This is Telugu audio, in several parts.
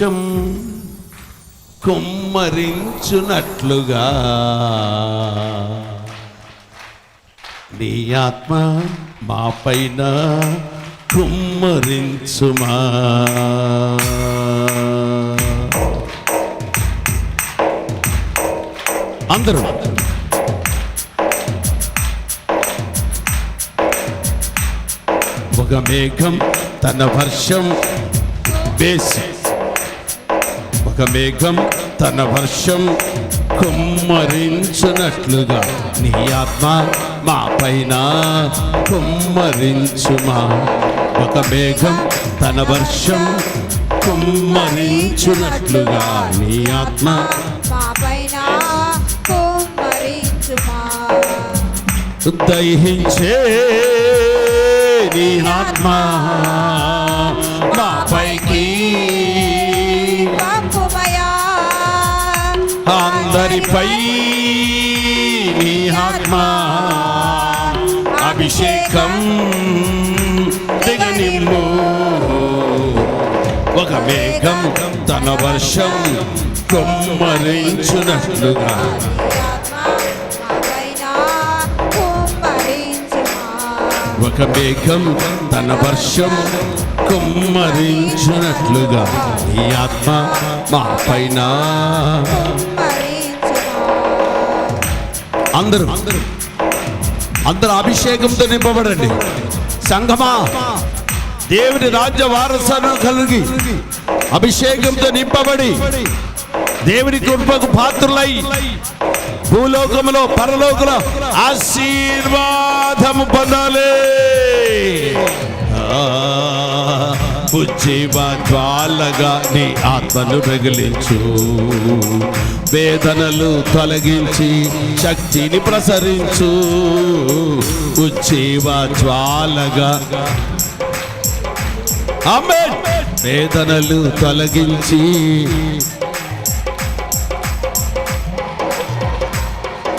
కొంచెం కుమ్మరించునట్లుగా. నీ ఆత్మ మాపైన కుమ్మరించుమా. అందరూ ఒక మేఘం తన వర్షం వేసి ఒక మేఘం తన వర్షం కుమ్మరించునట్లుగా. నీ ఆత్మ మా పైన కుమ్మరించుమా. ఒక మేఘం తన వర్షం కుమ్మరించునట్లుగా. నీ ఆత్మ దహించే నీ ఆత్మ. అందరిపై నీ ఆత్మ అభిషేకం దిగనిమ్ము ఒక మేఘం తన వర్షం కొమ్మరించునట్లుగా. ఒక మేఘం తన వర్షం కుమ్మరించునట్లుగా. ఈ ఆత్మ మా పైన అందరూ అందరూ అభిషేకంతో నింపబడండి సంఘమా దేవుని రాజ్య వారసత్వం కలిగి అభిషేకంతో నింపబడి దేవుని కృపకు పాత్రులై భూలోకములో పరలోకలో ఆశీర్వాదము పొందాలి. ఉజ్జీవ జ్వాలగా నీ ఆత్మను రగిలించు. వేదనలు తొలగించి శక్తిని ప్రసరించు. ఉజ్జీవ జ్వాలగా వేదనలు తొలగించి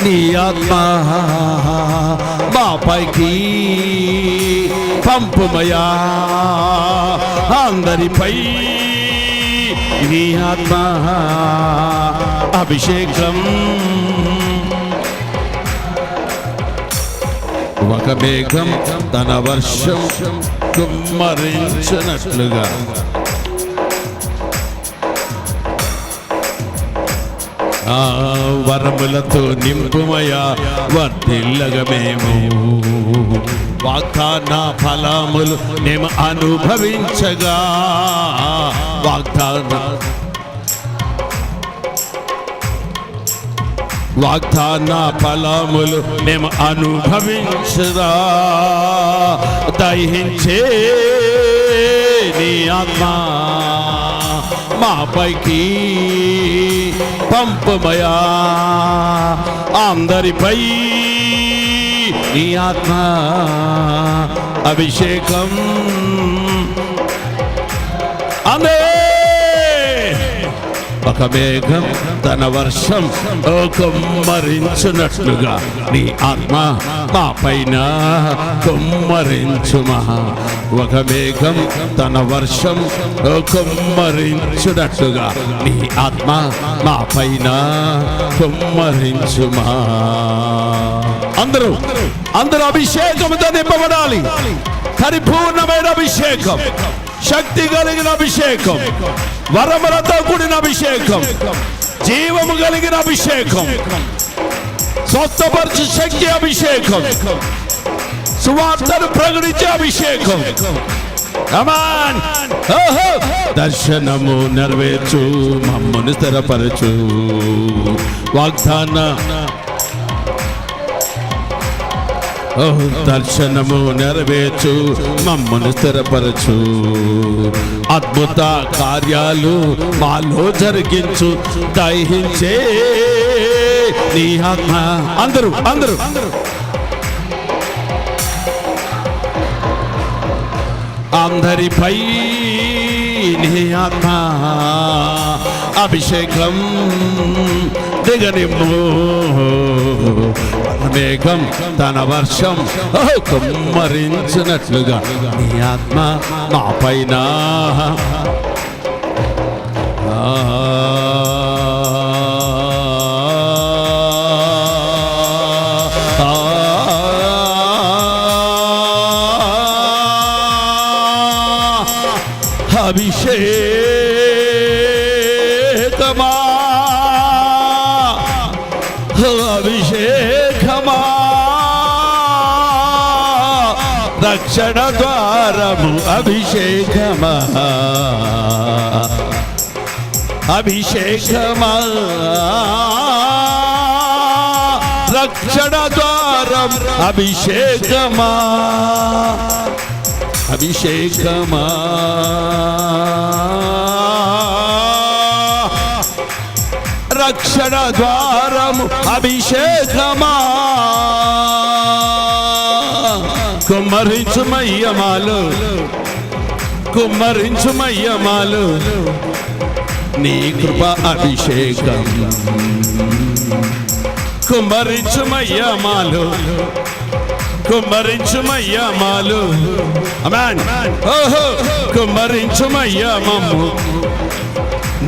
నీ ఆత్మ. మాపైకి పంపుమయా. అందరిపై నీ ఆత్మ. అభిషేకం. ఒక మేఘం తన వర్షం కుమ్మరించినట్లుగా వరములతో నింపుమయా వర్తిల్లగమేము వాగ్దాన ఫలములు మేము అనుభవించగా. వాగ్దాన వాగ్దాన ఫలములు మేము అనుభవించదా దహించే నీ ఆత్మ. మాపైకి పంపమయా. అందరిపై నీ ఆత్మ అభిషేకం. అందరూ ఒక మేఘం తన వర్షం కుమ్మరించున్నట్లుగా నీ ఆత్మ మా పైన కుమ్మరించుమా. ఒక మేఘం తన వర్షం కుమ్మరించున్నట్లుగా నీ ఆత్మ మా పైన కుమ్మరించుమా. అందరూ అందరూ అభిషేకంతో నింపబడాలి. పరిపూర్ణమైన అభిషేకం. శక్తి కలిగిన అభిషేకం. వరములతో కూడిన అభిషేకం. జీవము కలిగిన అభిషేకం. స్వస్థపరచు శక్తి అభిషేకం. సువార్తను ప్రకటించే అభిషేకం. కమాన్ ఓహో. దర్శనము నెరవేర్చు మమ్మను స్థిరపరచు. వాగ్దాన దర్శనము నెరవేర్చు మమ్మను స్థిరపరచు. అద్భుత కార్యాలు మాలో జరిగించు దహించే నీ ఆత్మ. అందరూ అందరూ. అందరిపై నీ ఆత్మ. అభిషేకం దిగనిమ్ము మేఘం తన వర్షం కుమ్మరించినట్లుగా నీ ఆత్మ మా పైన. రక్షణ ద్వారము అభిషేకమా? అభిషేకమా? రక్షణ ద్వారం అభిషేకమా? అభిషేకమా? రక్షణ ద్వారము అభిషేకమా? కుమ్మరించుమయ్యమాలు కుమ్మరించుమయ్యమాలు నీ కృప అభిషేకం. కుమ్మరించుమయ్యమాలు కుమ్మరించుమయ్యమాలు అమాన్ ఓహో. కుమ్మరించుమయ్యమమ్ము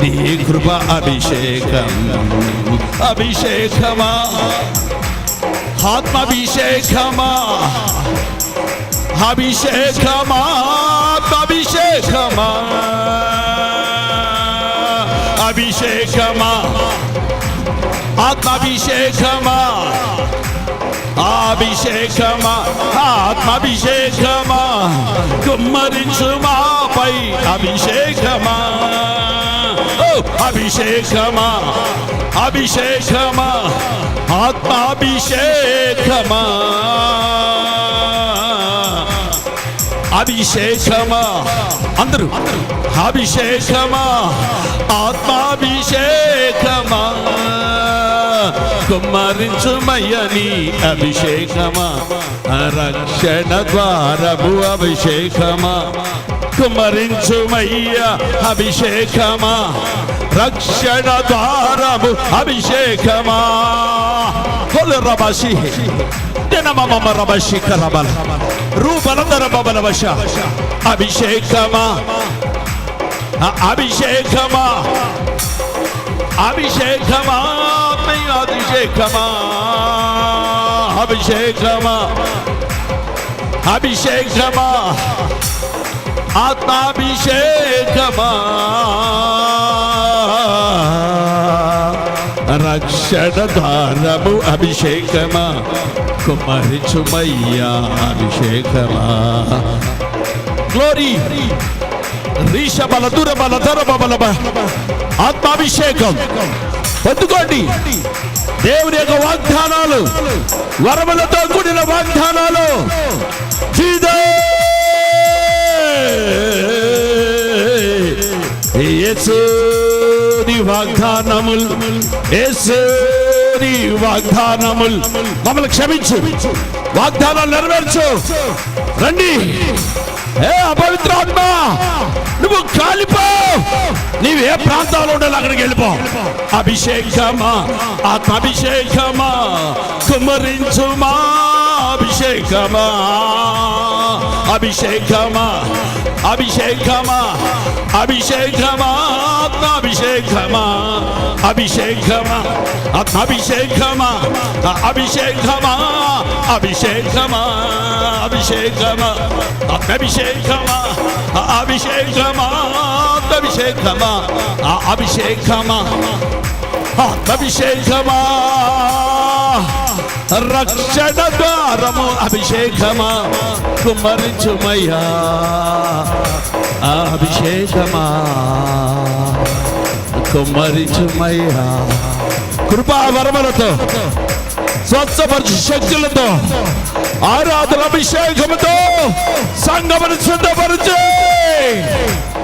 నీ కృప అభిషేకం. అభిషేకమా? ఆత్మాభిషేకమా? అభిషేకమా అభిషేకమా. అభిషేకమా ఆత్మాభిషేకమా. అభిషేకమా ఆత్మాభిషేకమా. కుమ్మరించు మాపై అభిషేకమా. అభిషేకమా అభిషేకమా ఆత్మాభిషేకమా. అభిషేకమా? అందరూ. అభిషేకమా? ఆత్మాభిషేకమా? కుమ్మరించుమయ్యని అభిషేకమా? రక్షణ ద్వారము అభిషేకమా? కుమ్మరించుమయ్య అభిషేకమా. రక్షణ ద్వారము అభిషేకమా. కొలు రబసి దినమమ రబశిఖ రబల రూపనందర బబల వశ. అభిషేకమా. అభిషేకమా. అభిషేకమా అభిషేకమా. అభిషేకమా. అభిషేకమా. ఆత్మాభిషేకమా రక్షణధారము అభిషేకమా? కుమరి చుమయ్యా అభిషేకమా? గ్లోరీ రీష బలదుర బలధర ఆత్మాభిషేకం. పట్టుకోండి దేవుని యొక్క వాగ్దానాలు వరములతో కూడిన వాగ్దానాలు. జీదో యేసుని వాగ్దానములు యేసుని వాగ్దానములు. మమ్మల్ని క్షమించు. వాగ్దానాలు నెరవేర్చు. రండి. ఏ అపవిత్రాత్మ నువ్వు కాలిపో. నీవు ఏ ప్రాంతాల్లో ఉండాలి అక్కడికి వెళ్ళిపో. అభిషేకమా ఆత్మాభిషేకమా కుమరించుమా అభిషేకమా అభిషేకమా అభిషేకమా అభిషేకమా ఆత్మాభిషేకమా అభిషేకమా ఆత్మాభిషేకమా అభిషేకమా అభిషేకమా అభిషేకమా ఆత్మాభిషేకమా అభిషేకమా ఆత్మాభిషేకమా అభిషేకమా ఆత్మాభిషేకమా రక్షణ ద్వారము అభిషేకమా కుమరించుమయ్యా అభిషేకమా? కుమరించుమయ్యా కృపావరములతో స్వచ్ఛపరచు శక్తులతో ఆరాధన అభిషేకముతో సంగమను సిద్ధపరిచి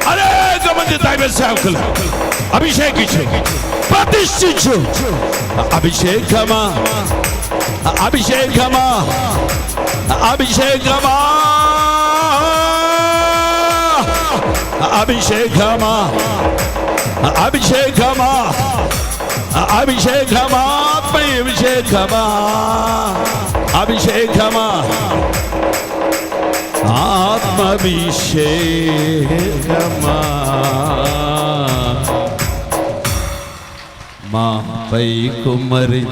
అనేక మంది దైవ సేవకులు అభిషేకించు ప్రతిష్ఠించు. అభిషేకమా? अभिषेक गमा अभिषेक गमा अभिषेक गमा अभिषेक गमा अभिषेक गमा अभिषेक गमा अभिषेक गमा ఆత్మభిషేకమా మా పై కుమరి